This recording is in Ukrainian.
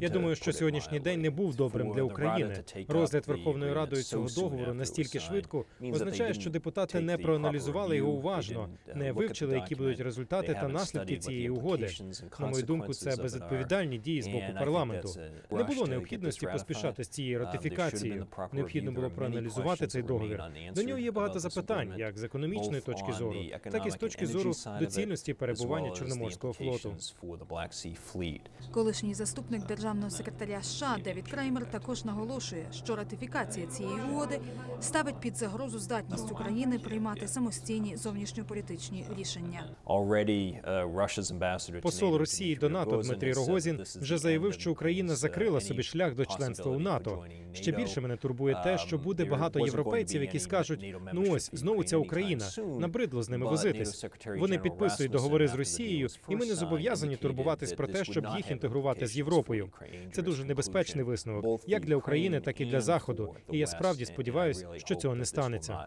Я думаю, що сьогоднішній день не був добрим для України. Розгляд Верховною Радою цього договору настільки швидко означає, що депутати не проаналізували його уважно, не вивчили, які будуть результати та наслідки цієї угоди. На мою думку, це безвідповідальні дії з боку парламенту. Не було необхідності поспішати з цією ратифікацією. Необхідно було проаналізувати цей договір. До нього є багато запитань, як з економічної точки зору, так і з точки зору доцільності перебування Чорноморського флоту. Колишній заступник державного секретаря США Девід Креймер також наголошує, що ратифікація цієї угоди ставить під загрозу здатність України приймати самостійні зовнішньополітичні рішення. Посол Росії до НАТО Дмитрій Рогозін вже заявив, що Україна закрила собі шлях до членства у НАТО. Ще більше мене турбує те, що буде багато європейців, які скажуть: ну ось знову ця Україна набридло з ними возитись. Вони підписують договори з Росією, і ми не зобов'язані турбуватись про те, щоб їх інтегрувати з Європою. Це дуже небезпечний висновок, як для України, так і для Заходу. І я справді сподіваюся, що цього не станеться.